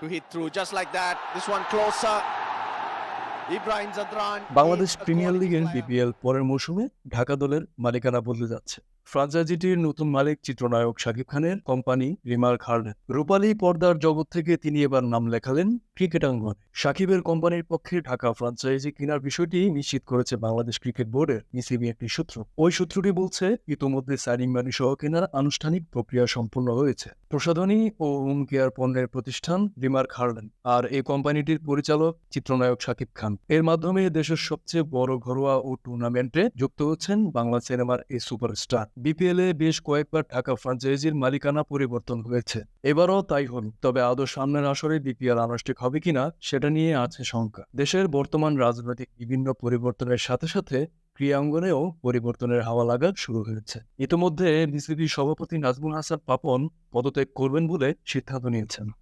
to hit through just like that. This one closer. Ibrahim Zadran Bangladesh premier লিগের BPL পরের মৌসুমে ঢাকা দলের মালিকানা বদলে যাচ্ছে ফ্রাঞ্চাইজিটির নতুন মালিক চিত্রনায়ক শাকিব খানের কোম্পানি রিমার্ক হার্ডেন রূপালী পর্দার জগৎ থেকে তিনি এবার নাম লেখালেন ক্রিকেট অঙ্গনে শাকিবের কোম্পানির পক্ষে ঢাকা ফ্রাঞ্চাইজি কেনার বিষয়টি নিশ্চিত করেছে বাংলাদেশ ক্রিকেট বোর্ডের বিসিবি একটি সূত্র। ওই সূত্রটি বলছে, ইতোমধ্যে সাইনিং মানি সহ কেনার আনুষ্ঠানিক প্রক্রিয়া সম্পূর্ণ হয়েছে। প্রসাধনী ও হোম কেয়ার পণ্যের প্রতিষ্ঠান রিমার্ক হার্ডেন আর এই কোম্পানিটির পরিচালক চিত্রনায়ক সাকিব খান। এর মাধ্যমে দেশের সবচেয়ে বড় ঘরোয়া ও টুর্নামেন্টে যুক্ত হচ্ছেন বাংলা সিনেমার এই সুপারস্টার। বিপিএল এ বেশ কয়েকবার ঢাকা ফ্রাঞ্চাইজির মালিকানা পরিবর্তন হয়েছে। এবারও তাই হল, তবে আদৌ সামনের আসরে বিপিএল আনুষ্ঠানিক হবে কিনা সেটা নিয়ে আছে শঙ্কা। দেশের বর্তমান রাজনৈতিক বিভিন্ন পরিবর্তনের সাথে সাথে ক্রিয়াঙ্গনেও পরিবর্তনের হাওয়া লাগা শুরু হয়েছে। ইতিমধ্যে বিসিবি সভাপতি নাজমুল হাসান পাপন পদত্যাগ করবেন বলে সিদ্ধান্ত নিয়েছেন।